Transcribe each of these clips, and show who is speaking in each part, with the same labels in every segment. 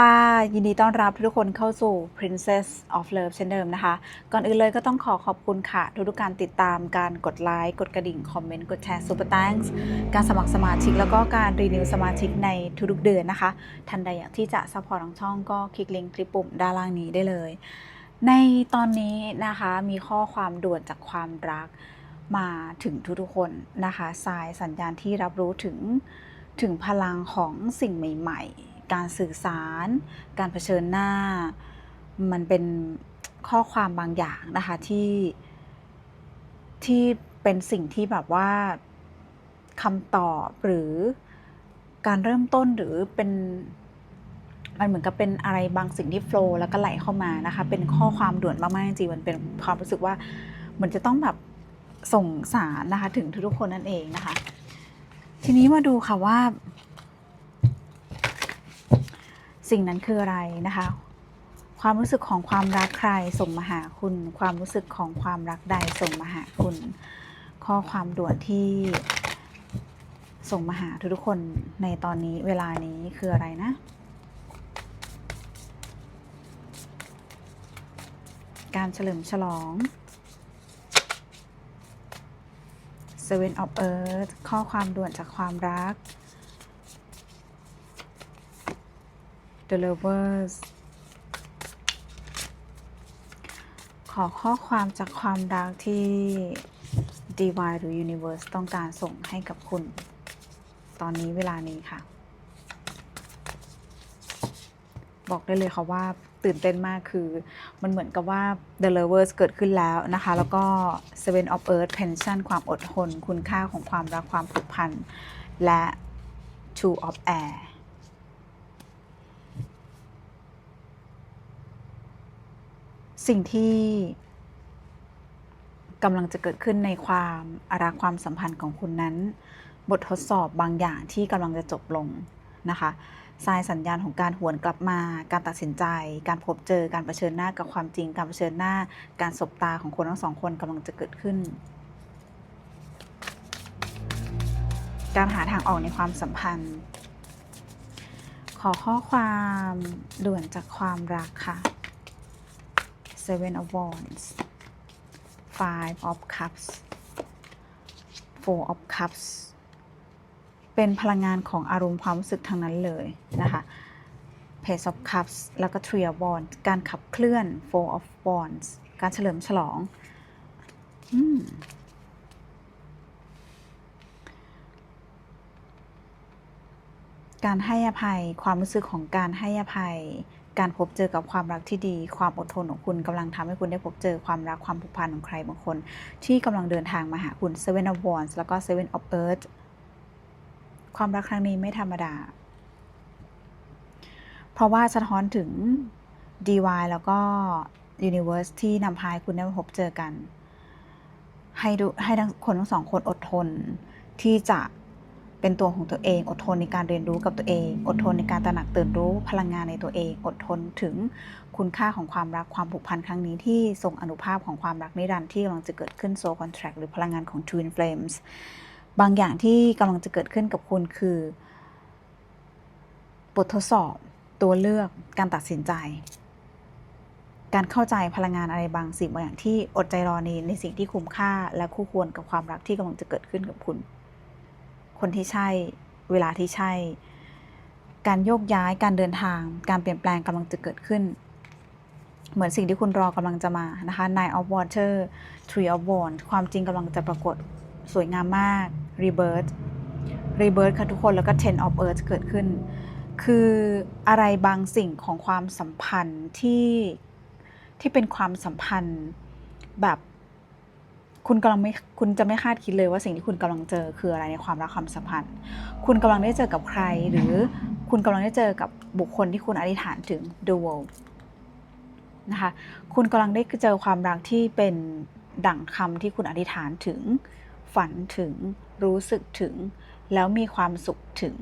Speaker 1: ค่ะ ยินดีต้อนรับทุกคนเข้าสู่ Princess of Love เช่นเดิมนะคะ ก่อนอื่นเลยก็ต้องขอขอบคุณค่ะ ทุกๆการติดตามการกดไลค์ กดกระดิ่ง คอมเมนต์ กดแชร์ Super Thanks การสมัครสมาชิก แล้วก็การรีนิวสมาชิกในทุกๆเดือนนะคะท่านใดอยากที่จะซัพพอร์ตทางช่องก็คลิกลิงก์คลิปปุ่มด้านล่างนี้ได้เลย ในตอนนี้นะคะมีข้อความด่วนจากความรักมาถึงทุกๆคนนะคะสายสัญญาณที่รับรู้ถึงถึงพลังของสิ่งใหม่ ๆ การสื่อสาร การเผชิญหน้า มันเป็นข้อความบางอย่างนะคะที่ที่เป็นสิ่งที่แบบว่าคำตอบหรือการเริ่มต้นหรือเป็นมันเหมือนกับเป็นอะไรบางสิ่งที่โฟล์แล้วก็ไหลเข้ามานะคะ เป็นข้อความด่วนมากๆจริงๆมันเป็นความรู้สึกว่าเหมือนจะต้องแบบส่งสารนะคะถึงทุกๆคนนั่นเองนะคะ ทีนี้มาดูค่ะว่า สิ่งนั้นคืออะไรนะคะ ความรู้สึกของความรักใครส่งมาหาคุณ ความรู้สึกของความรักใดส่งมาหาคุณ ข้อความด่วนที่ส่งมาหาทุกๆคนในตอนนี้เวลานี้คืออะไรนะ การเฉลิมฉลอง Seven of Earth ข้อความด่วนจากความรัก The Lovers ขอข้อความจากความรักที่ Divine หรือ Universe ต้องการส่งให้กับคุณ ตอนนี้เวลานี้ค่ะ บอกได้เลยค่ะว่าตื่นเต้นมากคือ มันเหมือนกับว่า The Lovers เกิดขึ้นแล้วนะคะ แล้วก็ Seven of Earth Pension ความอดทน คุณค่าของความรักความผูกพัน และ Two of Air สิ่งที่กำลังจะเกิดขึ้นในความรักความสัมพันธ์ของคุณนั้น บททดสอบบางอย่างที่กำลังจะจบลงนะคะสายสัญญาณของการหวนกลับมา การตัดสินใจ การพบเจอ การเผชิญหน้ากับความจริง การเผชิญหน้า การสบตาของคนทั้งสองคนกำลังจะเกิดขึ้น การหาทางออกในความสัมพันธ์ ขอข้อความด่วนจากความรักค่ะ Seven of Wands Five of Cups Four of Cups เป็นพลังงานของอารมณ์ความรู้สึกทางนั้นเลยนะคะ Page of Cups แล้วก็ Three of Wands การขับเคลื่อน Four of Wands การเฉลิมฉลองอืมการให้อภัยความรู้สึกของการให้อภัย การพบเจอกับความรักที่ดี ความอดทนของคุณกำลังทำให้คุณได้พบเจอความรักความผูกพันของใครบางคน ที่กำลังเดินทางมาหาคุณ Seven of Wands แล้วก็ Seven of Earth ความรักครั้งนี้ไม่ธรรมดา เพราะว่าสะท้อนถึง DY แล้วก็ Universe ที่นำพาให้คุณได้มาพบเจอกัน ให้ดูให้ทั้งคนทั้งสองคนอดทนที่จะ เป็นตัวของตัวเอง อดทนในการเรียนรู้กับตัวเอง อดทนในการตระหนักตื่นรู้พลังงานในตัวเอง อดทนถึงคุณค่าของความรักความผูกพันครั้งนี้ที่ส่งอนุภาพของความรักนิรันดร์ที่กำลังจะเกิดขึ้น Soul Contract หรือพลังงานของ Twin Flames บางอย่างที่กำลังจะเกิดขึ้นกับคุณคือบททดสอบตัวเลือกการตัดสินใจ การเข้าใจพลังงานอะไรบางสิ่งบางอย่างที่อดใจรอในในสิ่งที่คุ้มค่า และคู่ควรกับความรักที่กำลังจะเกิดขึ้นกับคุณ คนที่ใช่ เวลาที่ใช่ การโยกย้ายการเดินทาง การเปลี่ยนแปลงกำลังจะเกิดขึ้น เหมือนสิ่งที่คุณรอกำลังจะมานะคะ Nine of Water Three of Wands ความจริงกำลังจะปรากฏสวยงามมาก Rebirth Rebirth ค่ะทุกคนแล้วก็ Ten of Earth เกิดขึ้น คืออะไรบางสิ่งของความสัมพันธ์ที่ที่เป็นความสัมพันธ์แบบ คุณกำลังไม่คุณจะไม่คาดคิดเลยว่าสิ่งที่คุณกำลังเจอคืออะไรในความรักความสัมพันธ์ คุณกำลังได้เจอกับใคร หรือคุณกำลังได้เจอกับบุคคลที่คุณอธิษฐานถึง the world นะคะคุณกำลังได้เจอความรักที่เป็นดั่งคำที่คุณอธิษฐานถึง ฝันถึงรู้สึกถึง แล้วมีความสุขถึง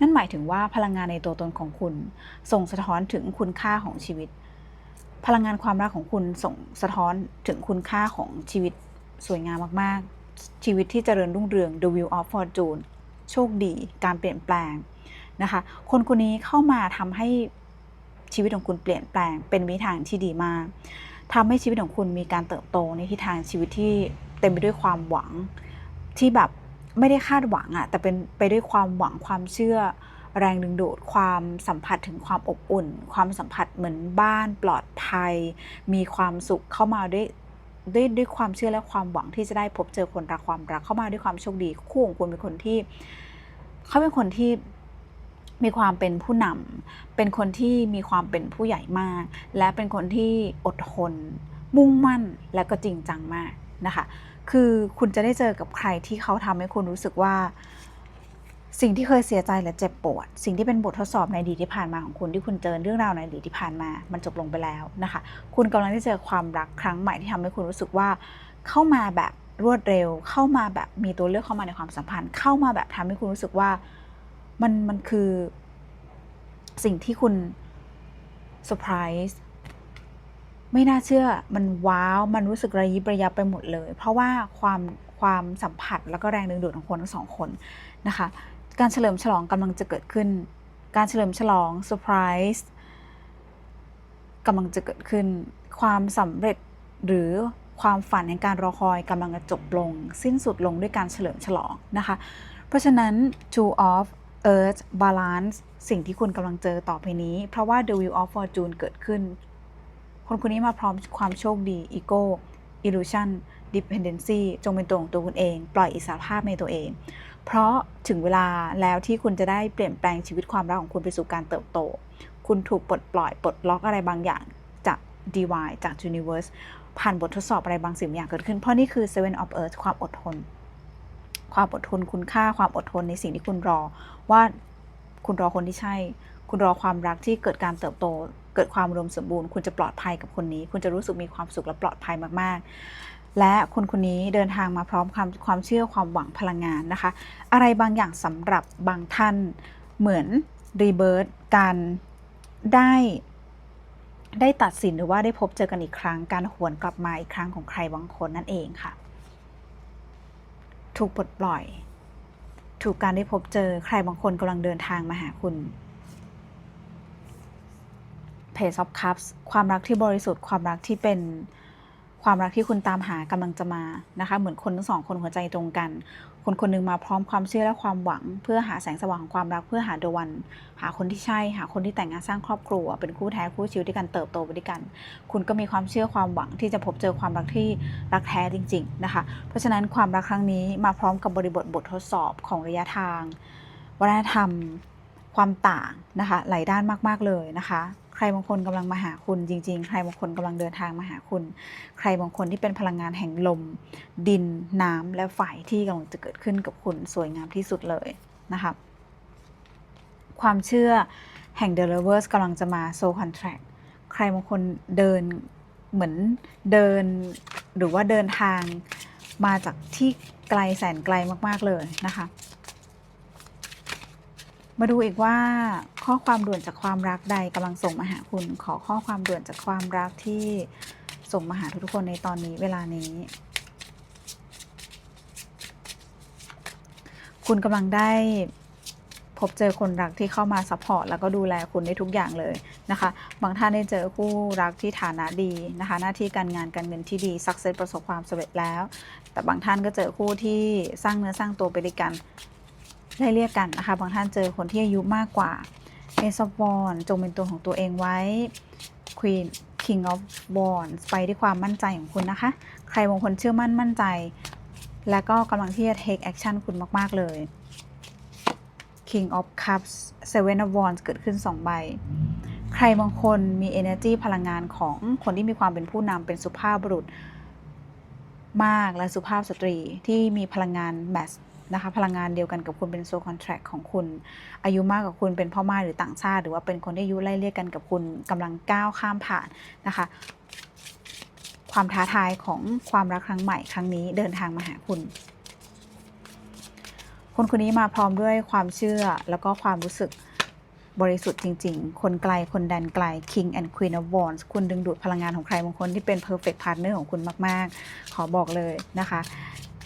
Speaker 1: นั่นหมายถึงว่าพลังงานในตัวตนของคุณ ส่งสะท้อนถึงคุณค่าของชีวิต พลังงานความรักของคุณส่งสะท้อนถึงคุณค่าของชีวิต สวยงามมากๆ ชีวิตที่เจริญรุ่งเรือง The Wheel of Fortune โชคดี การเปลี่ยนแปลงนะคะ คนคนนี้เข้ามาทำให้ชีวิตของคุณเปลี่ยนแปลง เป็นวิธีทางที่ดีมากทำให้ชีวิตของคุณมีการเติบโตในทิศทางชีวิตที่เต็มไปด้วยความหวังที่แบบไม่ได้คาดหวังอะแต่เป็นไปด้วยความหวังความเชื่อแรงดึงดูดความสัมผัสถึงความอบอุ่น ความสัมผัสเหมือนบ้านปลอดภัย มีความสุขเข้ามาด้วย ด้วยด้วยความเชื่อและความหวังที่จะได้พบเจอคนรักความรักเข้ามาด้วยความโชคดี คู่ของคุณเป็นคนที่เขาเป็นคนที่มีความเป็นผู้นำเป็นคนที่มีความเป็นผู้ใหญ่มาก และเป็นคนที่อดทน มุ่งมั่นและก็จริงจังมากนะคะ คือคุณจะได้เจอกับใครที่เขาทำให้คุณรู้สึกว่า สิ่งที่เคยเสียใจและเจ็บปวด สิ่งที่เป็นบททดสอบในอดีตที่ผ่านมาของคุณที่คุณเจอเรื่องราวในอดีตที่ผ่านมา มันจบลงไปแล้วนะคะ คุณกำลังได้เจอความรักครั้งใหม่ที่ทำให้คุณรู้สึกว่า เข้ามาแบบรวดเร็ว เข้ามาแบบมีตัวเลือกเข้ามาในความสัมพันธ์ เข้ามาแบบทำให้คุณรู้สึกว่ามันมันคือ สิ่งที่คุณเซอร์ไพรส์ไม่น่าเชื่อมันว้าว มันรู้สึกระยิบระยับไปหมดเลย เพราะว่าความความสัมผัสแล้วก็แรงดึงดูดของคนทั้งสองคนนะคะ การเฉลิมฉลองกำลังจะเกิดขึ้น การเฉลิมฉลองเซอร์ไพรส์กำลังจะเกิดขึ้น ความสำเร็จหรือความฝันในการรอคอยกำลังจะจบลง สิ้นสุดลงด้วยการเฉลิมฉลองนะคะ เพราะฉะนั้น two of earth balance สิ่งที่คุณกำลังเจอต่อไปนี้ เพราะว่า the wheel of fortune เกิดขึ้น คนคนนี้มาพร้อมความโชคดี ego illusion dependency จงเป็นตัวของตัวคุณเอง ปล่อยอิสรภาพในตัวเอง เพราะถึงเวลาแล้วที่คุณจะได้เปลี่ยนแปลงชีวิตความรักของคุณไปสู่การเติบโต คุณถูกปลดปล่อยปลดล็อกอะไรบางอย่างจาก divine จาก universe ผ่านบททดสอบอะไรบางสิ่งบางอย่างเกิดขึ้น เพราะนี่คือ seven of earth ความอดทน ความอดทนคุณค่าความอดทนในสิ่งที่คุณรอ ว่าคุณรอคนที่ใช่ คุณรอความรักที่เกิดการเติบโต เกิดความรวมสมบูรณ์ คุณจะปลอดภัยกับคนนี้ คุณจะรู้สึกมีความสุขและปลอดภัยมาก ๆ และคนคนนี้เดินทางมาพร้อมความความเชื่อความหวังพลังงานนะคะ อะไรบางอย่างสำหรับบางท่านเหมือนรีเบิร์ตการได้ได้ตัดสินหรือว่าได้พบเจอกันอีกครั้ง การหวนกลับมาอีกครั้งของใครบางคนนั่นเองค่ะ ถูกปลดปล่อย ถูกการได้พบเจอใครบางคนกำลังเดินทางมาหาคุณ Page of Cups ความรักที่บริสุทธิ์ความรักที่เป็น ความรักที่คุณตามหากำลังจะมานะคะ เหมือนคนทั้งสองคนหัวใจตรงกัน คนคนหนึงมาพร้อมความเชื่อและความหวัง เพื่อหาแสงสว่างของความรักเพื่อหาดวัน หาคนที่ใช่ หาคนที่แต่งงานสร้างครอบครัว เป็นคู่แท้คู่ชีวิตด้วยกันเติบโตไปด้วยกัน คุณก็มีความเชื่อความหวังที่จะพบเจอความรักที่รักแท้จริง ๆนะคะ เพราะฉะนั้นความรักครั้งนี้มาพร้อมกับบริบทบททดสอบของระยะทาง วัฒนธรรม ความต่างนะคะหลายด้านมากๆเลยนะคะ รบางคนกำลังมาหาคุณจริง ๆ ใครบางคนกำลังเดินทางมาหาคุณ ใครบางคนที่เป็นพลังงานแห่งลม ดินน้ำและไฟที่กำลังจะเกิดขึ้นกับคุณสวยงามที่สุดเลยนะคะความเชื่อแห่ง The Lovers กำลังจะมา Soul Contract ใครบางคนเดินเหมือนเดินหรือว่าเดินทางมาจากที่ไกลแสนไกลมาก ๆ เลยนะคะ มาดูอีกว่าข้อความด่วนจากความรักใดกำลังส่งมาหาคุณ ขอข้อความด่วนจากความรักที่ส่งมาหาทุกๆคนในตอนนี้เวลานี้ คุณกำลังได้พบเจอคนรักที่เข้ามาซัพพอร์ตแล้วก็ดูแลคุณได้ทุกอย่างเลยนะคะ บางท่านได้เจอคู่รักที่ฐานะดีนะคะ หน้าที่การงานการเงินที่ดีสักเซสประสบความสำเร็จแล้ว แต่บางท่านก็เจอคู่ที่สร้างเนื้อสร้างตัวไปด้วยกัน ได้เรียกกันนะคะบางท่านเจอคนที่อายุมากกว่า Ace of Wands จงเป็นตัวของตัวเองไว้ Queen King of Wands ไปด้วยความมั่นใจของคุณนะคะ ใครบางคนเชื่อมั่นมั่นใจ และก็กำลังที่จะ take action คุณมาก ๆ เลย King of Cups Seven of Wands เกิดขึ้น 2 ใบ ใครบางคนมี energy พลังงานของคนที่มีความเป็นผู้นำเป็นสุภาพบุรุษมากและสุภาพสตรีที่มีพลังงานแมส นะคะพลังงานเดียวกันกับคุณเป็นโซคอนแทรคของคุณ อายุมากกว่าคุณเป็นพ่อม่าหรือต่างชาติ หรือว่าเป็นคนที่อายุไล่เรียกกันกับคุณกำลังก้าวข้ามผ่านนะคะ ความท้าทายของความรักครั้งใหม่ครั้งนี้เดินทางมาหาคุณ คนคนนี้มาพร้อมด้วยความเชื่อแล้วก็ความรู้สึกบริสุทธิ์จริง ๆ คนไกล คนแดนไกล King and Queen of Wands คุณดึงดูดพลังงานของใครบางคนที่เป็น perfect partner ของคุณมาก ๆ ขอบอกเลยนะคะ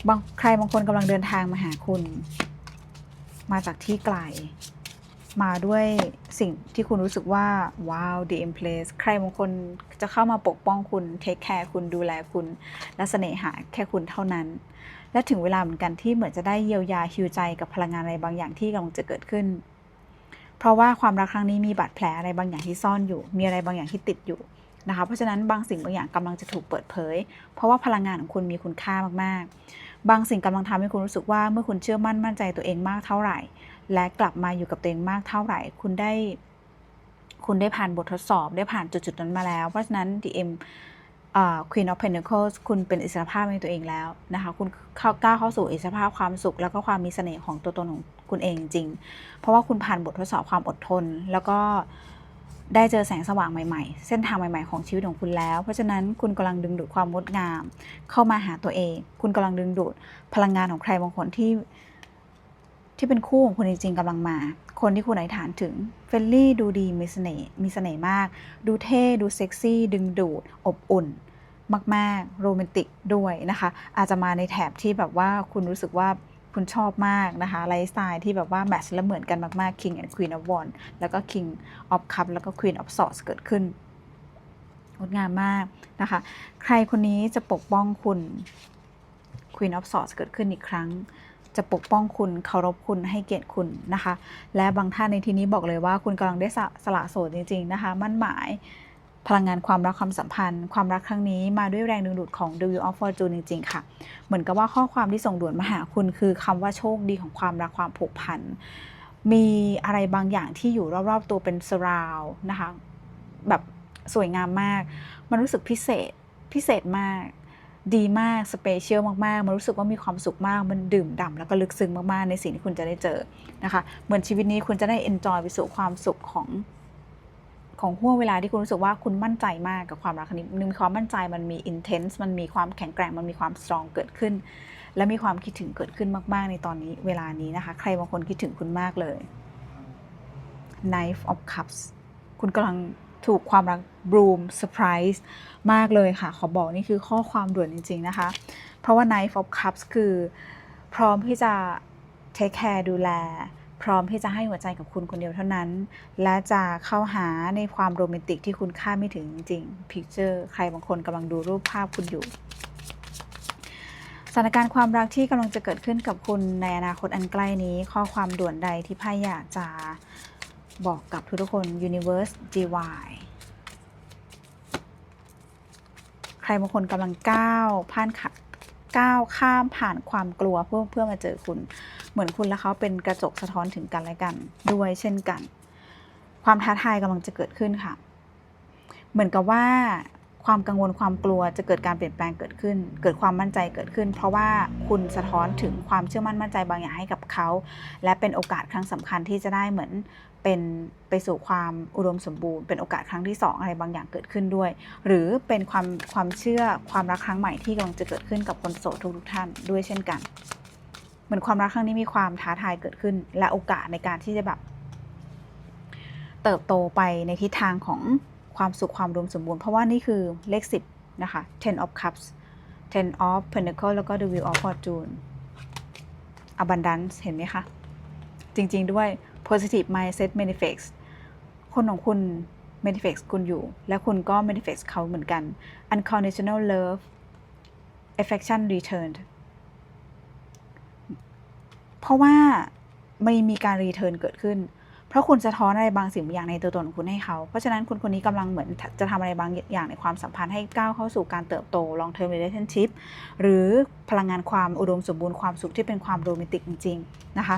Speaker 1: บางใครบางคนกำลังเดินทางมาหาคุณ มาจากที่ไกล มาด้วยสิ่งที่คุณรู้สึกว่าว้าว the in place ใครบางคนจะเข้ามาปกป้องคุณ เทคแคร์คุณดูแลคุณ และเสน่หาแค่คุณเท่านั้น และถึงเวลาเหมือนกันที่เหมือนจะได้เยียวยาฮิวใจกับพลังงานอะไรบางอย่างที่กำลังจะเกิดขึ้น เพราะว่าความรักครั้งนี้มีบาดแผลอะไรบางอย่างที่ซ่อนอยู่ มีอะไรบางอย่างที่ติดอยู่นะคะเพราะฉะนั้นบางสิ่งบางอย่างกำลังจะถูกเปิดเผย เพราะว่าพลังงานของคุณมีคุณค่ามากๆบางสิ่งกำลังทำให้คุณรู้สึกว่าเมื่อคุณเชื่อมั่นมั่นใจตัวเองมากเท่าไหร่ และกลับมาอยู่กับตัวเองมากเท่าไหร่ คุณได้ คุณได้ผ่านบททดสอบได้ผ่านจุดๆนั้นมาแล้ว เพราะฉะนั้น DM อ่า Queen of Pentacles คุณเป็นอิสรภาพในตัวเองแล้วนะคะคุณเข้าก้าวเข้าสู่อิสรภาพความสุข แล้วก็ความมีเสน่ห์ของตัวตนของคุณเองจริง เพราะว่าคุณผ่านบททดสอบความอดทน แล้วก็ ได้เจอแสงสว่างใหม่ๆ เส้นทางใหม่ๆของชีวิตของคุณแล้ว เพราะฉะนั้นคุณกำลังดึงดูดความงดงาม เข้ามาหาตัวเอง คุณกำลังดึงดูดพลังงานของใครบางคนที่ ที่เป็นคู่ของคุณจริงๆกำลังมา คนที่คุณอธิษฐานถึงเฟลลี่ดูดีมีเสน่ห์มีเสน่ห์มาก ดูเท่ดูเซ็กซี่ดึงดูดอบอุ่น มากๆโรแมนติกด้วยนะคะ อาจจะมาในแถบที่แบบว่าคุณรู้สึกว่า คุณชอบมากนะคะไลฟ์สไตล์ที่แบบว่าแมทช์และเหมือนกันมากๆ King and Queen of Wands แล้วก็ King of Cups แล้วก็ Queen of Swords เกิดขึ้นงดงามมากนะคะ ใครคนนี้จะปกป้องคุณ Queen of Swords เกิดขึ้นอีกครั้ง จะปกป้องคุณเคารพคุณให้เกียรติคุณนะคะ และบางท่านในที่นี้บอกเลยว่าคุณกำลังได้สละสละโสดจริง ๆ นะคะ มั่นหมาย พลังงานความรักความสัมพันธ์ ความรักครั้งนี้มาด้วยแรงดึงดูดของ The Wheel of Fortune จริงๆค่ะ เหมือนกับว่าข้อความที่ส่งด่วนมาหาคุณคือคำว่าโชคดีของความรักความผูกพัน มีอะไรบางอย่างที่อยู่รอบๆตัวเป็นสราวนะคะ แบบสวยงามมาก มันรู้สึกพิเศษพิเศษมากดีมาก สเปเชียลมากๆ มันรู้สึกว่ามีความสุขมาก มันดื่มด่ำแล้วก็ลึกซึ้งมาก ๆ ในสิ่งที่คุณจะได้เจอนะคะ เหมือนชีวิตนี้คุณจะได้เอนจอยไปสู่ความสุขของ ของห่วงเวลาที่คุณรู้สึกว่าคุณมั่นใจมากกับความรักครั้งนี้มันมีความมั่นใจมันมี intense มันมีความแข็งแกร่งมันมีความ strong เกิดขึ้น และมีความคิดถึงเกิดขึ้นมาก ๆ ในตอนนี้เวลานี้นะคะ ใครบางคนคิดถึงคุณมากเลย Knife of Cups คุณกำลังถูกความรักบลูมเซอร์ไพรส์มากเลยค่ะ ขอบอกนี่คือข้อความด่วนจริง ๆ นะคะ เพราะว่า Knife of Cups คือพร้อมที่จะเทคแคร์ดูแล พร้อมที่จะให้หัวใจกับคุณคนเดียวเท่านั้น และจะเข้าหาในความโรแมนติกที่คุณคาดไม่ถึงจริงๆพิกเจอร์ใครบางคนกำลังดูรูปภาพคุณอยู่สถานการณ์ความรักที่กำลังจะเกิดขึ้นกับคุณในอนาคตอันใกล้นี้ ข้อความด่วนใดที่ไพ่อยากจะบอกกับทุกๆคน Universe DY ใครบางคนกำลังก้าวผ่านขั ก้าวข้ามผ่านความกลัวเพื่อเพื่อมาเจอคุณ เหมือนคุณและเขาเป็นกระจกสะท้อนถึงกันและกัน ด้วยเช่นกัน ความท้าทายกำลังจะเกิดขึ้นค่ะ เหมือนกับว่า ความกังวลความกลัวจะเกิดการเปลี่ยนแปลงเกิดขึ้น เกิดความมั่นใจเกิดขึ้น เพราะว่าคุณสะท้อนถึงความเชื่อมั่นมั่นใจบางอย่างให้กับเขา และเป็นโอกาสครั้งสำคัญที่จะได้เหมือนเป็นไปสู่ความอุดมสมบูรณ์เป็นโอกาสครั้งที่สองอะไรบางอย่างเกิดขึ้นด้วย หรือเป็นความความเชื่อความรักครั้งใหม่ที่กำลังจะเกิดขึ้นกับคนโสดทุกๆท่านด้วยเช่นกัน เหมือนความรักครั้งนี้มีความท้าทายเกิดขึ้น และโอกาสในการที่จะแบบ เติบโตไปในทิศทางของ ความสุขความรวมสมบูรณ์ เพราะว่านี่คือเลข 10 นะคะ ten of cups ten of pentacle แล้วก็ the wheel of fortune abundance เห็นไหมคะ จริง ๆ ด้วย positive mindset manifest คนของคุณ manifest คุณอยู่ และคุณก็ manifest เขาเหมือนกัน unconditional love affection returned เพราะว่ามันมีการรีเทิร์นเกิดขึ้น ราะคุณสะท้อนอะไรบางสิ่งบางอย่างในตัวตนของคุณให้เขา เพราะฉะนั้นคุณคนนี้กำลังเหมือนจะทำอะไรบางอย่างในความสัมพันธ์ให้ก้าวเข้าสู่การเติบโต long term relationship หรือพลังงานความอุดมสมบูรณ์ความสุขที่เป็นความโรแมนติกจริง ๆ นะคะ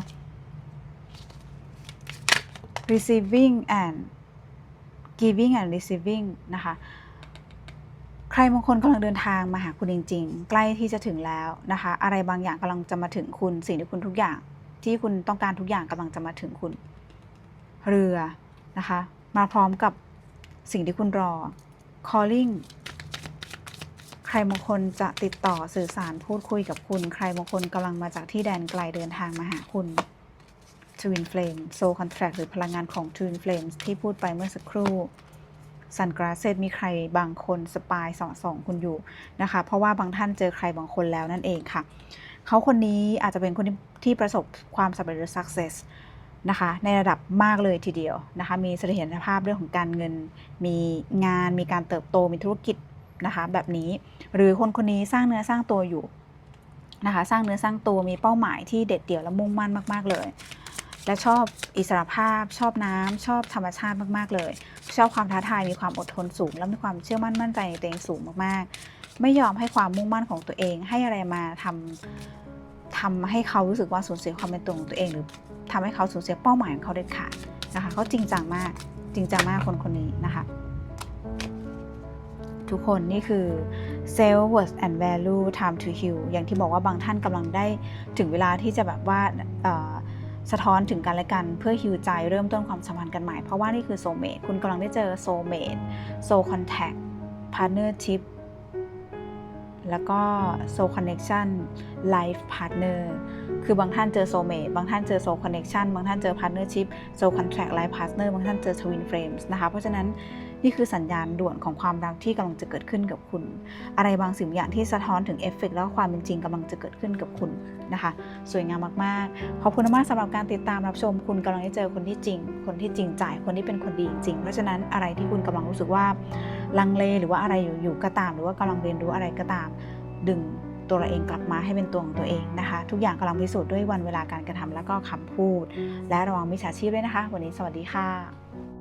Speaker 1: receiving and giving and receiving นะคะใครบางคนกำลังเดินทางมาหาคุณจริง ๆ ใกล้ที่จะถึงแล้วนะคะ อะไรบางอย่างกำลังจะมาถึงคุณสิ่งที่คุณทุกอย่าง ที่คุณต้องการทุกอย่างกำลังจะมาถึงคุณ เรือนะคะ มาพร้อมกับสิ่งที่คุณรอ calling ใครบางคนจะติดต่อสื่อสารพูดคุยกับคุณ ใครบางคนกำลังมาจากที่แดนไกลเดินทางมาหาคุณ Twin Flame Soul Contract หรือพลังงานของ Twin Flames ที่พูดไปเมื่อสักครู่สันกราเซตมีใครบางคนสปายสอดส่องคุณอยู่นะคะ เพราะว่าบางท่านเจอใครบางคนแล้วนั่นเองค่ะ เขาคนนี้อาจจะเป็นคนที่ที่ประสบความสำเร็จหรือ success นะคะในระดับมากเลยทีเดียวนะคะมีเสถียรภาพเรื่องของการเงิน มีงานมีการเติบโตมีธุรกิจนะคะแบบนี้หรือคนคนนี้สร้างเนื้อสร้างตัวอยู่นะคะสร้างเนื้อสร้างตัวมีเป้าหมายที่เด็ดเดี่ยวและมุ่งมั่นมาก ๆ เลย และชอบอิสรภาพ ชอบน้ำชอบธรรมชาติมากๆเลย ชอบความท้าทายมีความอดทนสูง และมีความเชื่อมั่นมั่นใจในตัวเองสูงมากๆ ไม่ยอมให้ความมุ่งมั่นของตัวเองให้อะไรมาทำ ทำให้เขารู้สึกว่าสูญเสียความเป็นตัวของตัวเอง หรือทำให้เขาสูญเสียเป้าหมายของเขาเด็ดขาดนะคะเขาจริงจังมากจริงจังมากคนคนนี้นะคะ ทุกคนนี่คือ self worth and value time to heal อย่างที่บอกว่าบางท่านกำลังได้ถึงเวลาที่จะแบบว่าสะท้อนถึงกันและกันเพื่อฮิวใจเริ่มต้นความสัมพันธ์กันใหม่ เพราะว่านี่คือโซเม e คุณกำลังได้เจอโซเม e โซคอนแทคพาร์เนอร์ชิพ แล้วก็โซคอนเน c ชันไลฟ์พาร์ n เนอร์คือบางท่านเจอโซเมทบางท่านเจอโซคอนเน c ชันบางท่านเจอพาร์ n เนอร์ชิพโซคอนแทคไลฟ์พาร์ n เนอร์บางท่านเจอทวินเฟรมส์นะคะ เพราะฉะนั้น นี่คือสัญญาณด่วนของความรักที่กำลังจะเกิดขึ้นกับคุณ อะไรบางสิ่งบางอย่างที่สะท้อนถึงเอฟเฟกต์แล้วความเป็นจริงกำลังจะเกิดขึ้นกับคุณนะคะ สวยงามมากๆ ขอบคุณมากสำหรับการติดตามรับชม คุณกำลังได้เจอคนที่จริง คนที่จริงใจคนที่เป็นคนดีจริง เพราะฉะนั้นอะไรที่คุณกำลังรู้สึกว่าลังเลหรือว่าอะไรอยู่อยู่ก็ตาม หรือว่ากำลังเรียนรู้อะไรก็ตาม ดึงตัวเราเองกลับมาให้เป็นตัวของตัวเองนะคะ ทุกอย่างกำลังพิสูจน์ด้วยวันเวลาการกระทำและก็คำพูด และระวังมิจฉาชีพด้วยนะคะ วันนี้สวัสดีค่ะ